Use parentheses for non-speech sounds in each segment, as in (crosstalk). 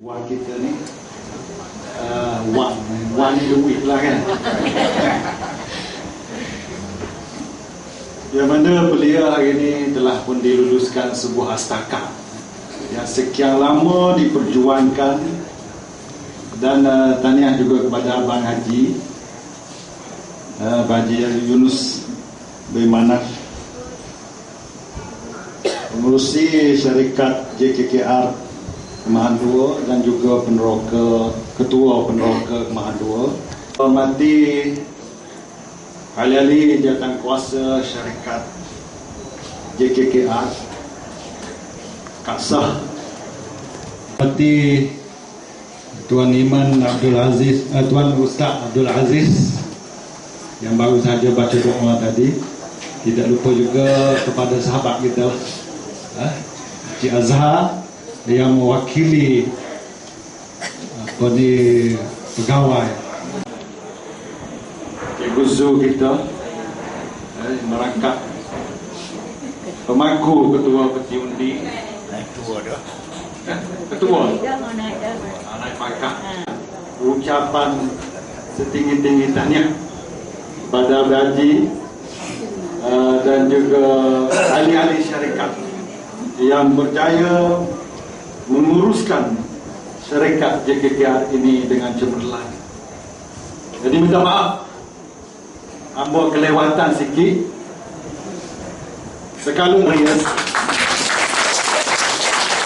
Wang kita ni uh, Wang Wang ni duit lah kan. Yang mana beliau hari ini telah pun diluluskan sebuah astaka Yang sekian lama diperjuangkan Dan uh, taniah juga kepada Abang Haji uh, Haji Yunus bin Manaf Mengurusi syarikat JKKR Kemahan Dua dan juga peneroka ketua peneroka Kemahan Dua. Hormati ahli-ahli kuasa syarikat JKKR Kak Sah. Hormati Tuan Iman Abdul Aziz eh, Tuan Ustaz Abdul Aziz yang baru saja baca doa tadi. Tidak lupa juga kepada sahabat kita eh, Cik Azhar yang mewakili apa ni pegawai. Cikgu Zul kita eh, merangkap pemangku ketua peti undi. Ketua dah. eh, ketua? Dah mau naik dah. naik pangkat. Ucapan setinggi-tinggi tahniah kepada Haji uh, dan juga ahli-ahli syarikat yang berjaya menguruskan syarikat JKKR ini dengan cemerlang. Jadi minta maaf. Ambo kelewatan sikit. Sekalung rias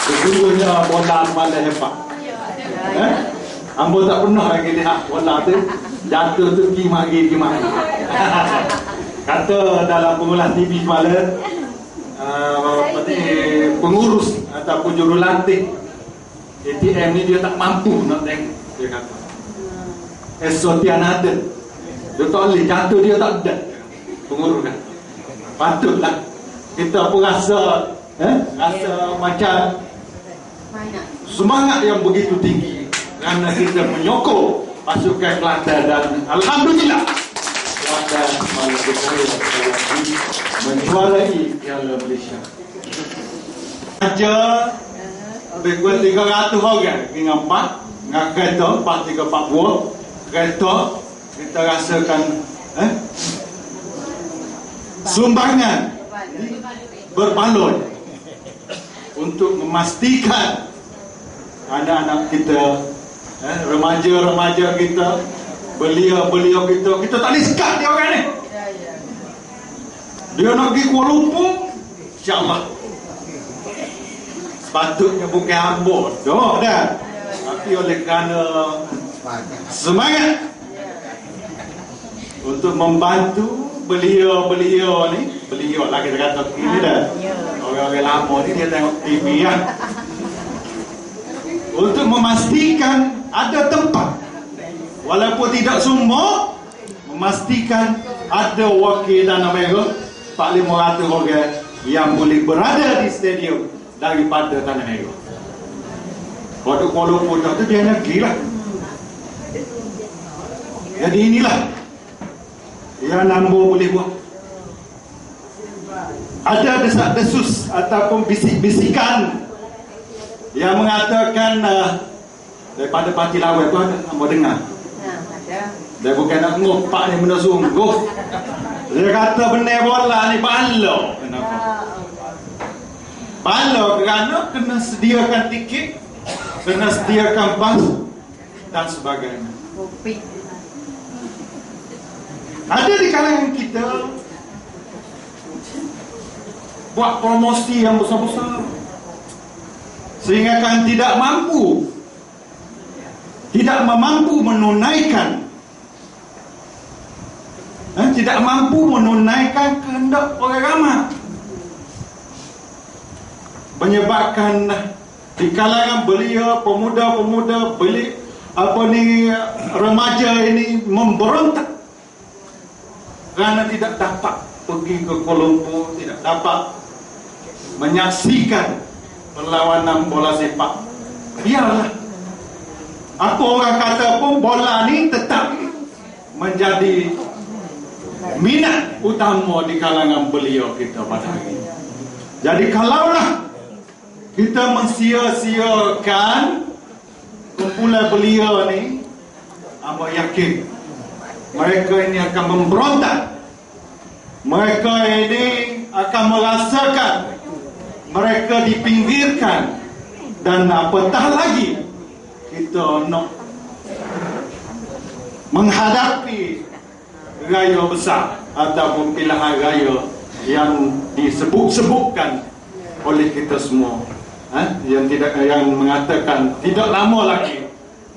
Sesungguhnya bola malah hebat. Eh? Ambo tak pernah lagi lihat bola tu? Jatuh tu pergi mari pergi mari. (laughs) Kata dalam pengulas TV semalam uh, Pengurus ataupun jurulatih ATM ni dia tak mampu nak tengok Dia kata. Esok dia ada Dia tak boleh jatuh dia tak ada. Pengurus kan? Patutlah. Kita pun rasa eh, Rasa macam Semangat. yang begitu tinggi Kerana kita menyokong Pasukan Kelantan dan Alhamdulillah. Kelantan malah berjaya Menjuarai Piala Malaysia Ajar lebih kurang 300 orang. Dengan empat dengan kereta empat tiga empat buah kereta kita rasakan eh, sumbangan berbaloi untuk memastikan anak-anak kita eh, remaja-remaja kita belia-belia kita. Kita tak boleh sekat dia orang ni. Dia nak pergi Kuala Lumpur insyaAllah Sepatutnya bukan hamba Dah dah. Tapi oleh kerana Semangat Untuk membantu Belia-belia ni Belia lah kita kata Ini dah. Orang-orang lama ni dia tengok TV kan Untuk memastikan Ada tempat Walaupun tidak semua Memastikan Ada wakil Tanah Merah 4-500 orang Yang boleh berada di stadium daripada tanah merah. Waktu Kuala Lumpur tu dia negeri lah. Jadi inilah yang Nambo boleh buat. Ada desak-desus ataupun bisik-bisikan yang mengatakan uh, daripada parti lawan tu ada Nambo dengar. Dia bukan nak ngopak ni benda sungguh. Dia kata benar bola ni balo. Kenapa? Bala kerana kena sediakan tiket Kena sediakan bas Dan sebagainya. Ada di kalangan kita Buat promosi yang besar-besar. Sehingga kan tidak mampu Tidak mampu menunaikan. Eh, Tidak mampu menunaikan kehendak orang ramai menyebabkan di kalangan belia pemuda-pemuda beli apa ni remaja ini memberontak. Kerana tidak dapat pergi ke Kuala Lumpur tidak dapat menyaksikan perlawanan bola sepak. Biarlah. Apa orang kata pun bola ni tetap menjadi minat utama di kalangan beliau kita pada hari ini. Jadi kalaulah kita mensia-siakan kumpulan belia ni. Amba yakin. Mereka ini akan memberontak. Mereka ini akan merasakan. Mereka dipinggirkan. Dan apatah lagi kita nak menghadapi raya besar ataupun pilihan raya yang disebut-sebutkan oleh kita semua eh? yang tidak yang mengatakan tidak lama lagi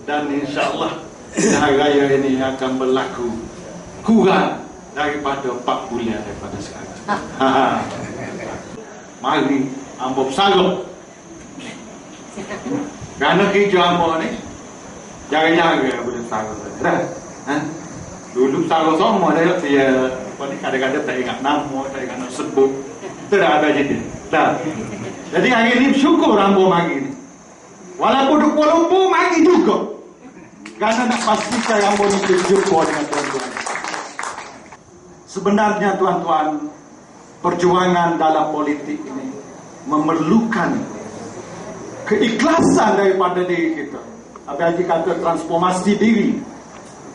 dan insya-Allah pilihan raya ini akan berlaku kurang daripada 4 bulan daripada sekarang. Ha. Mari ambo salut. Kerana kerja ambo ni jaga-jaga boleh. Dah. Ha? Dulu salut semua dia dia apa ni kadang-kadang tak ingat nama, tak ingat nak sebut. Tidak ada jadi. Dah. Jadi hari ni syukur ambo mari ni. Walaupun di Kuala Lumpur mari juga. Kerana nak pastikan ambo ni berjumpa dengan tuan-tuan. Sebenarnya tuan-tuan, perjuangan dalam politik ini memerlukan keikhlasan daripada diri kita. Apa yang kata transformasi diri.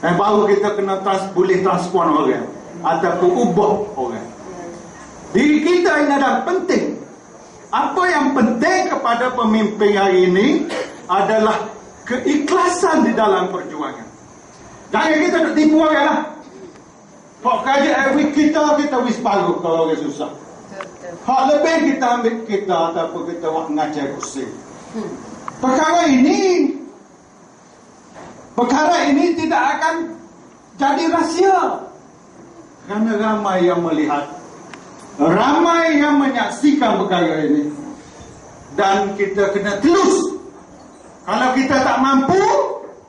Yang baru kita kena trans, boleh transform orang. Ataupun ubah orang. Diri kita ini adalah penting. Apa yang penting kepada pemimpin hari ini adalah keikhlasan di dalam perjuangan. Jangan kita nak tipu orang lah. Hak kaji every kita, kita wis paruh kalau orang susah. Hak lebih kita ambil kita ataupun kita buat ngajar kursi. Perkara ini, perkara ini tidak akan jadi rahsia. Kerana ramai yang melihat, ramai yang menyaksikan perkara ini. Dan kita kena telus kalau kita tak mampu,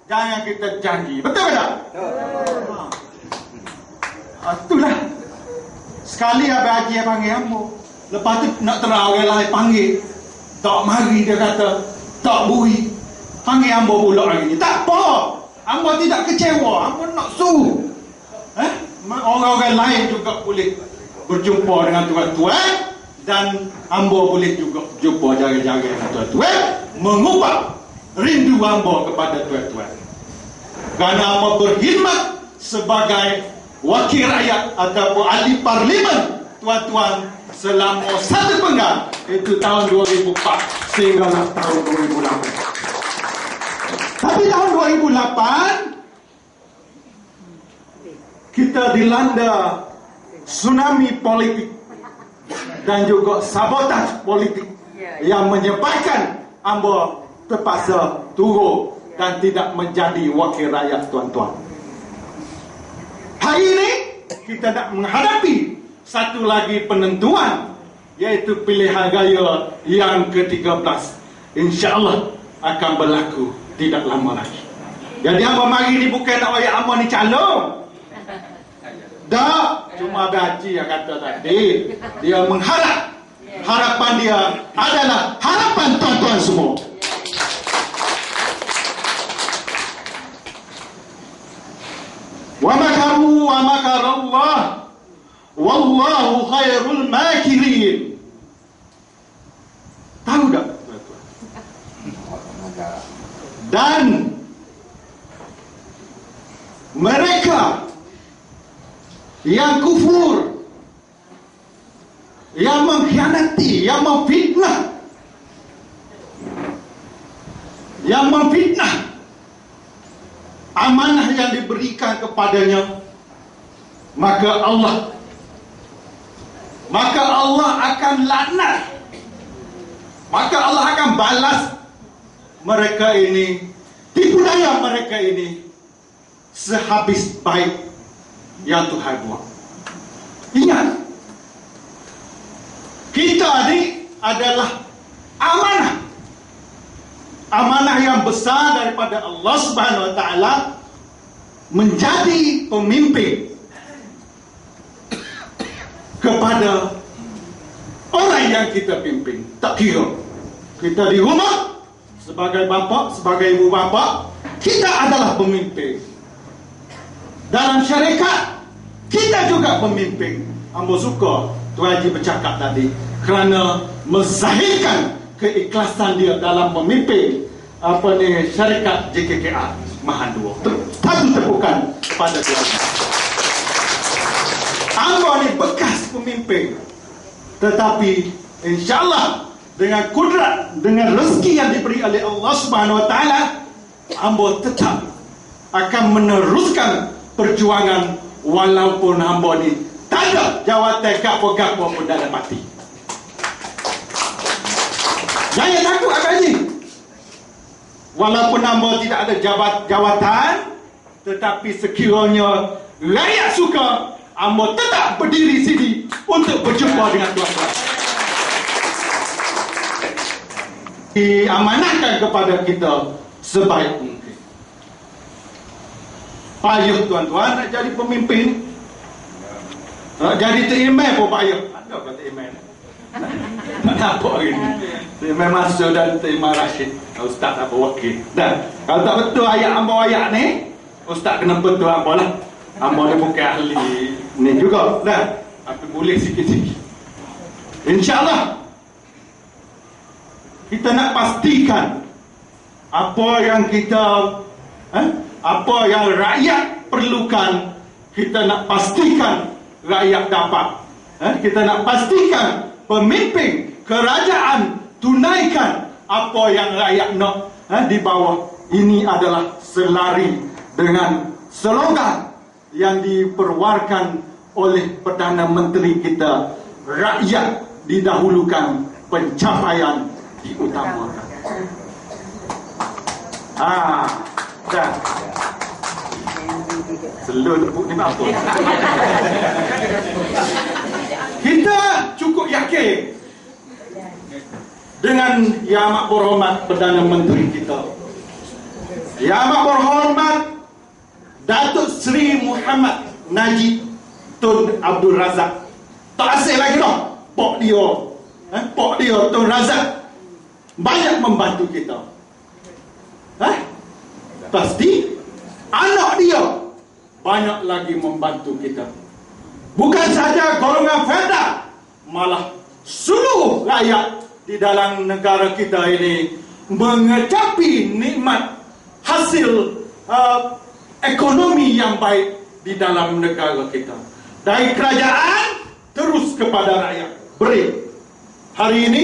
jangan kita janji. Betul tak? Betul. Ha, itulah. Sekali Abang Haji yang panggil ambo. Lepas tu nak terang orang lain panggil. Tak mari dia kata. Tak buri. Panggil ambo pula hari ni. Tak apa. Ambo tidak kecewa. Ambo nak suruh. Eh? Orang-orang lain juga boleh berjumpa dengan tuan-tuan. Dan ambo boleh juga jumpa jaga-jaga dengan tuan-tuan. Mengubah rindu hamba kepada tuan-tuan. Kerana hamba berkhidmat sebagai wakil rakyat ataupun ahli parlimen tuan-tuan selama satu penggal itu tahun 2004 sehingga tahun 2008. Tapi tahun 2008 kita dilanda tsunami politik dan juga sabotaj politik yang menyebabkan hamba terpaksa turun dan tidak menjadi wakil rakyat tuan-tuan. Hari ini kita nak menghadapi satu lagi penentuan iaitu pilihan raya yang ke-13. Insya-Allah akan berlaku tidak lama lagi. Jadi apa mari ni bukan nak ayat apa ni calon. Tak, cuma Haji yang kata tadi. Dia mengharap. Harapan dia adalah harapan tuan-tuan semua. Wa makaru wa makar Allah. Wallahu khairul makirin. Tahu tak? Dan mereka yang kufur. Yang mengkhianati yang memfitnah. Yang memfitnah. Amanah yang diberikan kepadanya maka Allah maka Allah akan laknat. Maka Allah akan balas mereka ini tipu daya mereka ini sehabis baik yang Tuhan buat. Ingat kita ini adalah amanah. Amanah yang besar daripada Allah Subhanahu wa taala menjadi pemimpin kepada orang yang kita pimpin. Tak kira kita di rumah sebagai bapa sebagai ibu bapa kita adalah pemimpin dalam syarikat kita juga pemimpin ambo suka Tuan Haji bercakap tadi kerana menzahirkan keikhlasan dia dalam memimpin apa ni syarikat JKKA Mahan Dua. Satu tepukan kepada Tuhan. Amba ni bekas pemimpin. Tetapi insyaAllah dengan kudrat, dengan rezeki yang diberi oleh Allah Subhanahu Wa Taala, amba tetap akan meneruskan perjuangan walaupun hamba ni tak ada jawatan gapo-gapo pun dalam mati. Jangan takut apa ni? Walaupun hamba tidak ada jabat, jawatan, tetapi sekiranya rakyat suka, hamba tetap berdiri sini untuk berjumpa dengan Tuhan. Diamanahkan kepada kita sebaik mungkin payah tuan-tuan. Nak jadi pemimpin. Nak jadi terimai pun payah. Ada apa terimai (laughs) tak apa hari ni terimai masuk dan terimai Rashid. Ustaz apa wakil? Dan kalau tak betul ayat amba ayat ni ustaz kena betul amba lah. Amba ni bukan ahli ni juga. Dan tapi boleh sikit-sikit. insyaAllah. Kita nak pastikan apa yang kita eh, apa yang rakyat perlukan kita nak pastikan rakyat dapat. Eh, kita nak pastikan pemimpin kerajaan tunaikan apa yang rakyat nak. Eh, di bawah ini adalah selari dengan slogan yang diperwarkan oleh Perdana Menteri kita. Rakyat didahulukan pencapaian diutamakan. Ah dah Selur ni apa? Kita cukup yakin dengan Yang Amat Berhormat Perdana Menteri kita. Yang Amat Berhormat Datuk Seri Muhammad Najib Tun Abdul Razak. Tak asing lagi dah. Pok dia. Eh, pok dia Tun Razak. Banyak membantu kita. Eh? Pasti anak dia banyak lagi membantu kita. Bukan saja golongan Feda, malah seluruh rakyat di dalam negara kita ini mengecapi nikmat hasil uh, ekonomi yang baik di dalam negara kita. Dari kerajaan terus kepada rakyat. Beri. Hari ini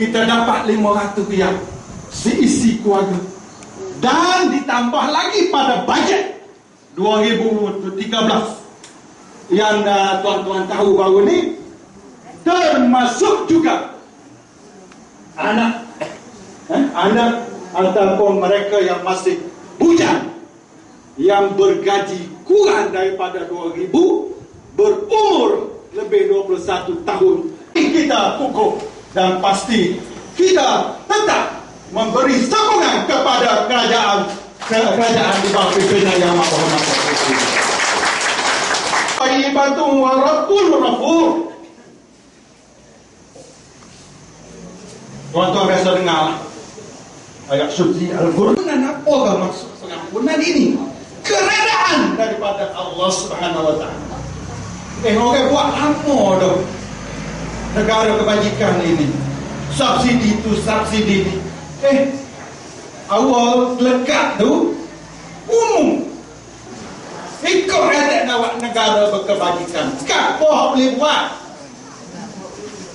kita dapat 500 riyal seisi keluarga. Dan ditambah lagi pada bajet 2013 yang uh, tuan-tuan tahu baru ni termasuk juga anak eh, anak ataupun mereka yang masih bujang yang bergaji kurang daripada 2000 berumur lebih 21 tahun. Kita kukuh dan pasti kita tetap memberi sokongan kepada kerajaan kerajaan di bawah pimpinan yang amat hormat Taibatun wa rabbul rafur Tuan-tuan biasa dengar ayat suci Al-Quran apa kan maksud pengampunan ini? Keredaan daripada Allah Subhanahu wa taala. Eh orang buat apa dah negara kebajikan ini? Subsidi itu subsidi ini. Eh awal lekat tu umum. Ikut rakyat nak negara berkebajikan. Sekarang apa boleh buat.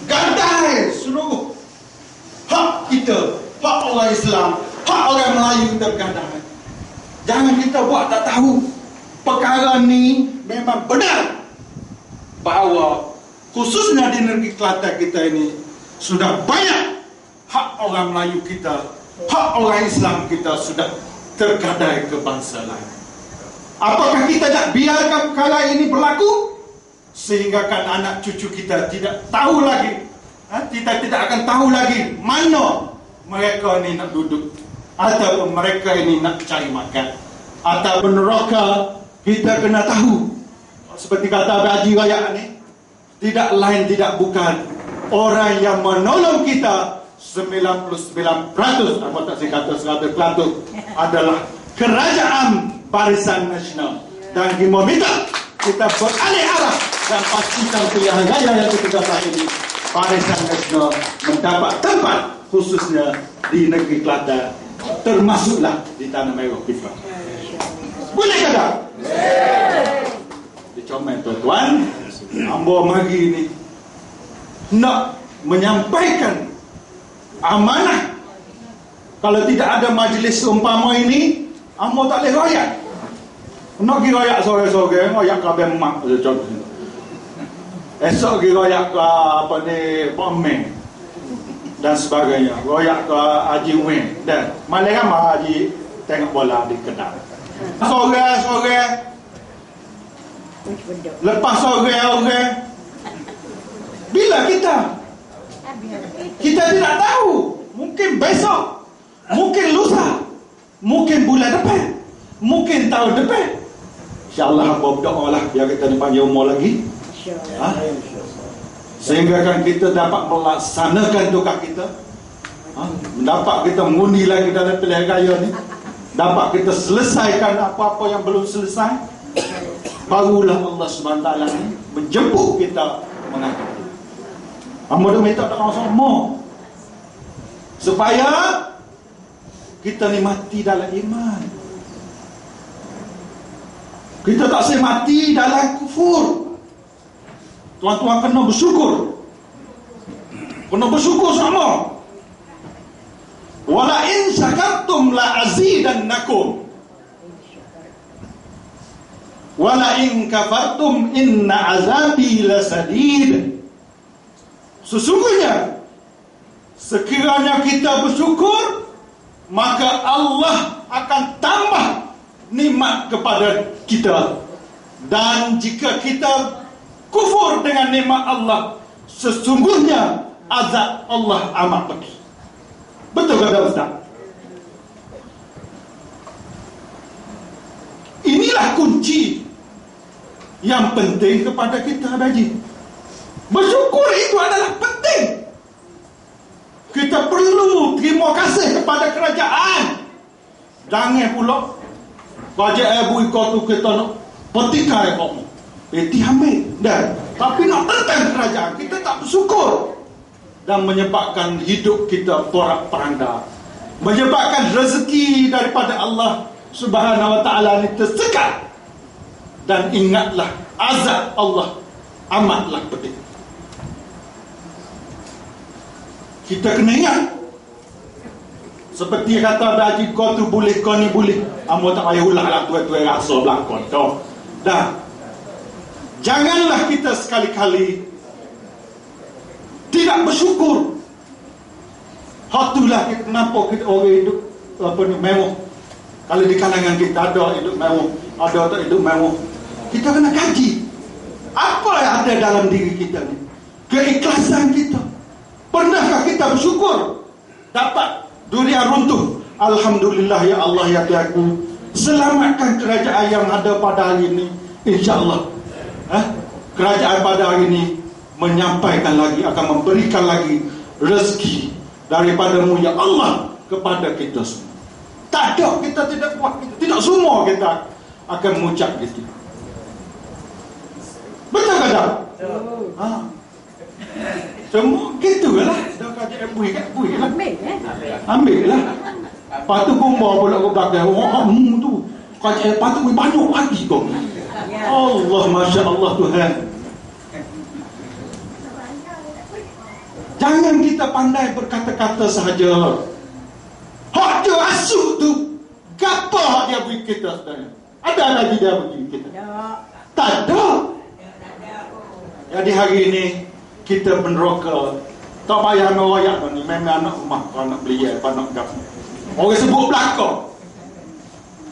Gandai seluruh hak kita hak orang Islam hak orang Melayu kita bergandai jangan kita buat tak tahu. Perkara ni memang benar bahawa khususnya di negeri Kelantan kita ini sudah banyak hak orang Melayu kita hak orang Islam kita sudah tergadai ke bangsa lain. Apakah kita nak biarkan perkara ini berlaku? Sehingga kan anak cucu kita tidak tahu lagi. Ha? Kita tidak akan tahu lagi mana mereka ini nak duduk. Atau mereka ini nak cari makan. Atau neraka kita kena tahu. Seperti kata Haji Raya ini. Tidak lain tidak bukan. Orang yang menolong kita 99% apa tak saya kata 100% adalah kerajaan barisan nasional dan kita minta kita beralih arah dan pastikan pilihan raya yang kita dapat ini barisan nasional mendapat tempat khususnya di negeri Kelantan termasuklah di Tanah Merah kita. Boleh ke tak? Dicomel tuan-tuan, Ambo magi ini nak menyampaikan amanah. Kalau tidak ada majlis umpama ini Ambo tak boleh royak nak pergi royak sore-sore royak ke mak. Esok pergi royak ke apa ni Pomeng dan sebagainya. Royak ke Haji Win dan malam kan Haji tengok bola di Kedah. Sore-sore lepas sore-sore bila kita kita tidak tahu. Mungkin besok. Mungkin lusa. Mungkin bulan depan. Mungkin tahun depan. insyaAllah apa berdoa lah biar kita dipanggil umur lagi. Ha? sehingga kan kita dapat melaksanakan tukar kita. Ha? dapat kita mengundi lagi dalam pilihan raya ni. Dapat kita selesaikan apa-apa yang belum selesai. Barulah Allah SWT ni menjemput kita mengangkat Amba tu minta doa semua supaya kita ni mati dalam iman. Kita tak boleh mati dalam kufur. Tuan-tuan kena bersyukur. Kena bersyukur sama. Wala in syakartum la azidannakum. Wala in kafartum inna azabi lasadid Sesungguhnya sekiranya kita bersyukur maka Allah akan tambah nikmat kepada kita dan jika kita kufur dengan nikmat Allah sesungguhnya azab Allah amat pedih. Betul kata Ustaz? Inilah kunci yang penting kepada kita Haji. Bersyukur itu adalah penting. Kita perlu terima kasih kepada kerajaan. Jangan pula kerajaan ibu ikut tu kita nak petikai kamu. Eh, ambil. Dan, tapi nak tentang kerajaan, kita tak bersyukur. Dan menyebabkan hidup kita porak peranda. Menyebabkan rezeki daripada Allah subhanahu wa ta'ala ini tersekat. Dan ingatlah azab Allah amatlah pedih. Kita kena ingat seperti kata Haji kau tu boleh kau ni boleh amo tak payah ulang lah tuan-tuan rasa belakon tu dah janganlah kita sekali-kali tidak bersyukur Hatulah kita nampak kita orang hidup apa ni mewah. Kalau di kalangan kita ada hidup mewah, ada tak hidup mewah. Kita kena kaji. Apa yang ada dalam diri kita ni? Keikhlasan kita. Pernahkah kita bersyukur dapat dunia runtuh? Alhamdulillah ya Allah ya Tuhanku. Selamatkan kerajaan yang ada pada hari ini. InsyaAllah. Eh? Kerajaan pada hari ini menyampaikan lagi, akan memberikan lagi rezeki daripadamu ya Allah kepada kita semua. Tak ada kita tidak kuat. Tidak semua kita akan mengucap gitu. Betul tak? Betul. Ha. Semua gitu lah. Dah kat bui lah. Ambil eh. Ambil lah. Lepas tu kumbar pula ke belakang. Oh, mu tu. Kata eh, patut banyak lagi kau. Ya. Allah, Masya Allah Tuhan. Jangan kita pandai berkata-kata sahaja. Hak dia asuk tu. Gapa dia beri kita sebenarnya? Ada lagi dia beri kita? Tak ada. Jadi hari ini kita meneroka tak payah nak royak ni memang anak rumah kalau nak beli apa nak gap orang sebut belakang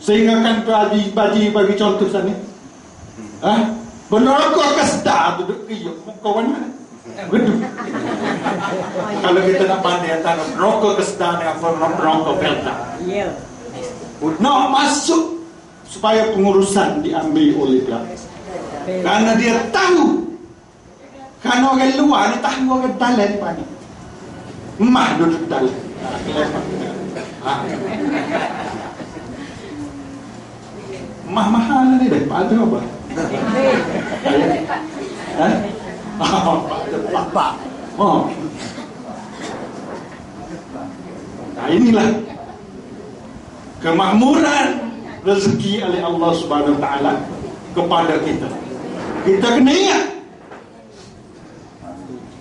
sehingga kan bagi bagi bagi contoh sana ha meneroka kesda duduk kiyuk kawan mana Gedung. (laughs) Kalau kita nak pandai antara rokok kesda dengan rokok pelta. Ya. Nak masuk supaya pengurusan diambil oleh dia. Karena dia tahu Kan orang luar ni tahu orang dalam ni pani. Mah duduk dalam. Ha. Mah mahal ni deh. Pak tu apa? Ha? Pak. Pak. Oh. Nah, inilah kemakmuran rezeki oleh Allah Subhanahu Wa Taala kepada kita. Kita kena ingat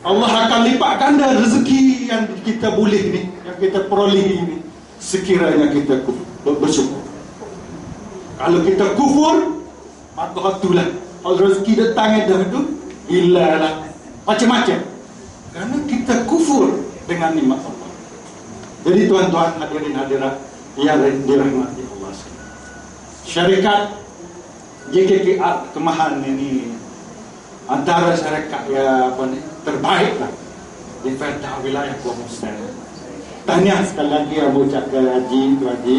Allah akan lipat ganda rezeki yang kita boleh ni, yang kita peroleh ini sekiranya kita bersyukur. Kalau kita kufur, maka itulah kalau rezeki datang dah tu, hilang macam-macam. Kerana kita kufur dengan nikmat Allah. Jadi tuan-tuan hadirin hadirat yang dirahmati Allah Syarikat JKKR Kemahan ini antara syarikat ya apa ni terbaik lah di Fatah wilayah Kuala Muslim. Tahniah sekali lagi Abu ke Haji, Tu Haji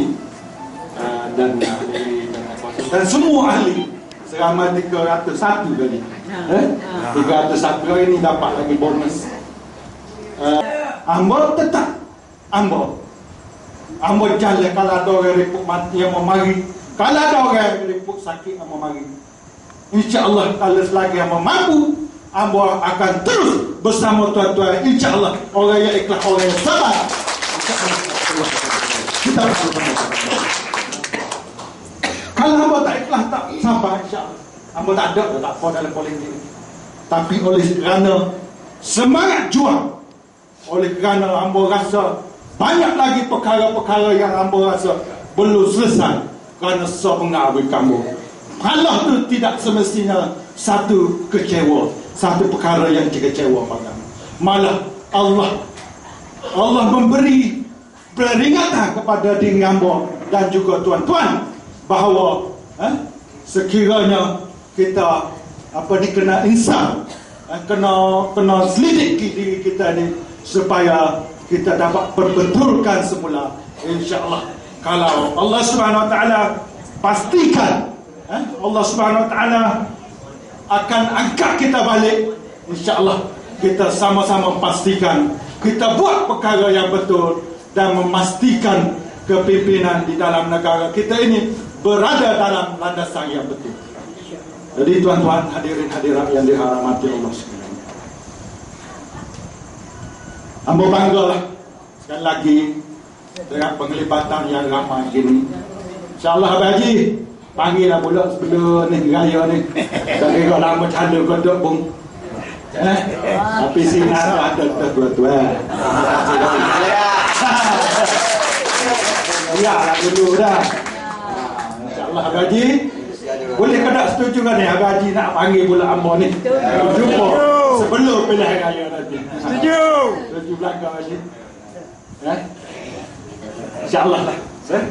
uh, dan ahli dan, semua ahli seramai 301 kali. Eh? 301 kali ini dapat lagi bonus. Uh, Ambo tetap Ambo Ambo jalan kalau ada orang repuk mati yang mau mari kalau ada orang repuk sakit yang mau mari InsyaAllah kalau selagi yang mampu Ambo akan terus bersama tuan-tuan InsyaAllah. Orang yang ikhlas orang yang sabar. Kita bersama kalau Ambo tak ikhlas tak sabar insyaAllah. Ambo tak ada tak apa dalam politik tapi oleh kerana semangat juang oleh kerana Ambo rasa banyak lagi perkara-perkara yang Ambo rasa belum selesai kerana sesuatu mengawal kamu Allah tu tidak semestinya satu kecewa, satu perkara yang kecewa pada. Malah Allah Allah memberi peringatan kepada diri hamba dan juga tuan-tuan bahawa eh, sekiranya kita apa ni kena insaf eh, kena kena selidiki diri kita ni supaya kita dapat perbetulkan semula insyaallah kalau Allah Subhanahu Taala pastikan eh, Allah Subhanahu Wa Taala akan angkat kita balik. Insyaallah kita sama-sama pastikan kita buat perkara yang betul dan memastikan kepimpinan di dalam negara kita ini berada dalam landasan yang betul. Jadi tuan-tuan hadirin hadirat yang dirahmati Allah sekalian. Ambo banggalah sekali lagi dengan penglibatan yang ramai ini. InsyaAllah Abang Haji Panggil lah pula sebelum ni raya ni. Tak kira lama canda kodok pun. Eh? Tapi sini ada ada tua-tua. (laughs) Ya lah dulu dah. InsyaAllah Haji. Boleh ke tak setuju kan ni Haji nak panggil pula Ambo ni? Jumpa sebelum pilihan raya nanti. Setuju. Setuju belakang Haji. Eh? InsyaAllah lah. Eh?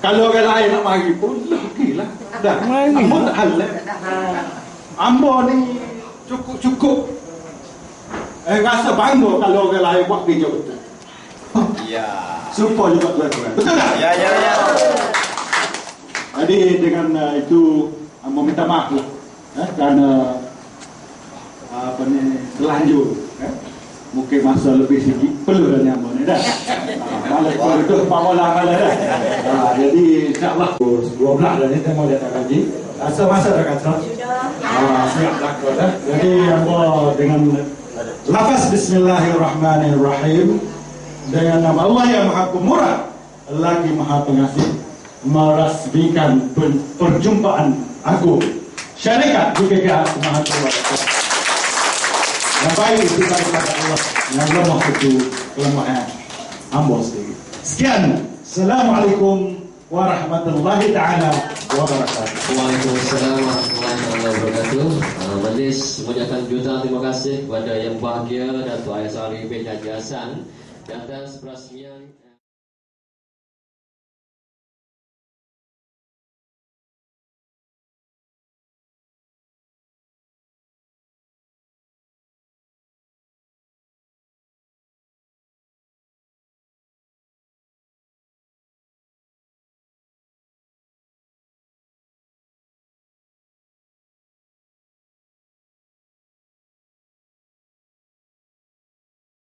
Kalau orang lain nak mari pun okeylah. Dah. Mari. Ambo tak hal lah. Ambo ni cukup-cukup. Eh rasa bangga kalau orang lain buat kerja betul. Ya. Supaya juga tuan-tuan. Betul tak? Ya, ya, ya. Jadi dengan uh, itu Ambo minta maaf lah. Eh, kerana uh, apa ni terlanjur. Mungkin masa lebih sikit perlu dah nyambung ni dah. Ah, Malas pun itu pamola malas dah. Ah, jadi insyaAllah 12 dah ni tengok lihat tak kaji. Rasa masa dah kata. Ah, siap dah kau dah. Jadi apa dengan lafaz Bismillahirrahmanirrahim dengan nama Allah yang Maha Pemurah lagi Maha Pengasih merasmikan per- perjumpaan agung syarikat GKK Maha Pemurah yang baik itu daripada Allah yang lemah itu kelemahan hamba sendiri sekian. Assalamualaikum warahmatullahi taala wabarakatuh. Waalaikumsalam warahmatullahi wabarakatuh. Uh, Majlis mengucapkan juta terima kasih kepada yang bahagia Datuk Ayah Sari bin Haji Hassan di atas perasmian